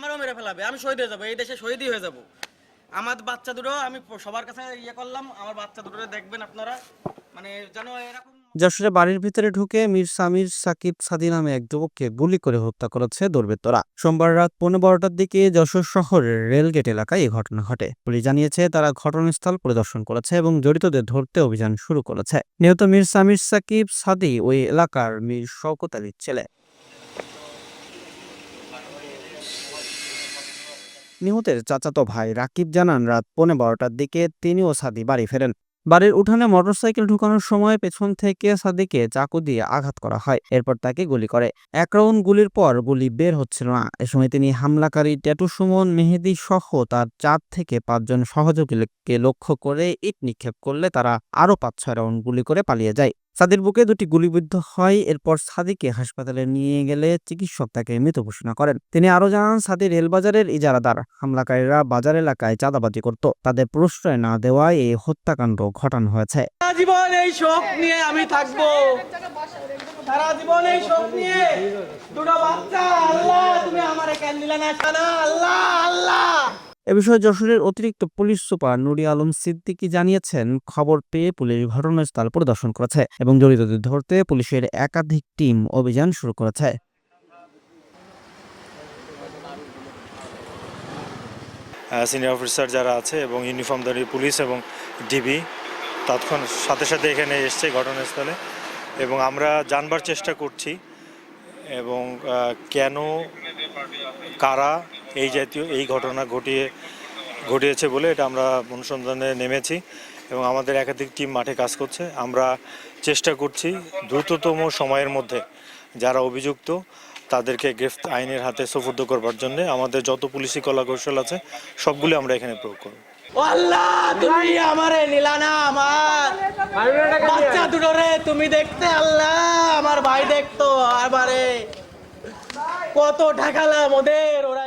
আমারও মেরে ফেলাবে, আমি শহীদ হয়ে যাব, এই দেশে শহীদই হয়ে যাব। আমার বাচ্চা দুটো, আমি সবার কাছে ইয়ে করলাম, আমার বাচ্চা দুটো দেখবেন আপনারা। মানে যেন এরকম যশোরে বাড়ির ভিতরে ঢুকে মীর সামির সাকিব সাদি নামে এক যুবককে গুলি করে হত্যা করেছে দুর্বৃত্তরা। সোমবার রাত পৌনে বারোটার দিকে যশোর শহরের রেলগেট এলাকায় এই ঘটনা ঘটে। পুলিশ জানিয়েছে, তারা ঘটনাস্থল পরিদর্শন করেছে এবং জড়িতদের ধরতে অভিযান শুরু করেছে। নিহত মীর সামির সাকিব সাদি ওই এলাকার মীর শওকত আলীর ছেলে। নিহতের চাচাতো ভাই রাকিব জানান, রাত পৌনে বারোটার দিকে তিনি ও সাদি বাড়ি ফেরেন। বাড়ির উঠানে মোটরসাইকেল ঢুকানোর সময় পেছন থেকে সাদিকে চাকু দিয়ে আঘাত করা হয়, এরপর তাকে গুলি করে। এক রাউন্ড গুলির পর গুলি বের হচ্ছিল না। এ সময় তিনি হামলাকারী ট্যাটু সুমন মেহেদি সহ তার চার থেকে পাঁচজন সহযোগীকে লক্ষ্য করে ইট নিক্ষেপ করলে তারা আরও পাঁচ ছয় রাউন্ড গুলি করে পালিয়ে যায়। সাদির বুকে দুটি গুলিবিদ্ধ হয়। এরপর সাদিকে হাসপাতালে নিয়ে গেলে চিকিৎসক তাকে মৃত ঘোষণা করেন। তিনি আরও জানান সাদি রেলবাজারের ইজারাদার হামলাকারীরা বাজার এলাকায় চাঁদাবাজি করত। তাদের প্রশ্রয় না দেওয়ায় এই হত্যাকাণ্ড ঘটানো হয়েছে। জীবন এই শোক নিয়ে আমি থাকব। সারা জীবন এই শোক নিয়ে। দুটো বাচ্চা, আল্লাহ, তুমি আমারে কেন দিলে না? আল্লাহ আল্লাহ। এ বিষয়ে যশোরের অতিরিক্ত পুলিশ সুপার নুরি আলম সিদ্দিকী জানিয়েছেন, খবর পেয়ে পুলিশ ঘটনাস্থল পরিদর্শন করেছে এবং জড়িতদের ধরতে পুলিশের একাধিক টিম অভিযান শুরু করেছে। সিনিয়র অফিসার যারা আছে এবং ইউনিফর্মধারী পুলিশ এবং ডিবি তৎক্ষণ সাথে সাথে এখানে এসছে ঘটনাস্থলে এবং আমরা জানবার চেষ্টা করছি এবং কেন, কারা এই জাতীয়, এই ঘটনা ঘটিয়ে, ঘটিয়েছে বলে এটা আমরা অনুসন্ধানে নেমেছি এবং আমাদের একাধিক টিম মাঠে কাজ করছে। আমরা চেষ্টা করছি দ্রুততম সময়ের মধ্যে যারা অভিযুক্ত তাদেরকে গ্রেফত আইনের হাতে সুপুর্দ করবার জন্য আমাদের যত পুলিশি কলা কৌশল আছে সবগুলো আমরা এখানে প্রয়োগ করব। আমারে আমার। বাচ্চা তুমি দেখতে আল্লাহ, আমার ভাই দেখতো আমারে। কত ঢাকালাম ওদের ওরা।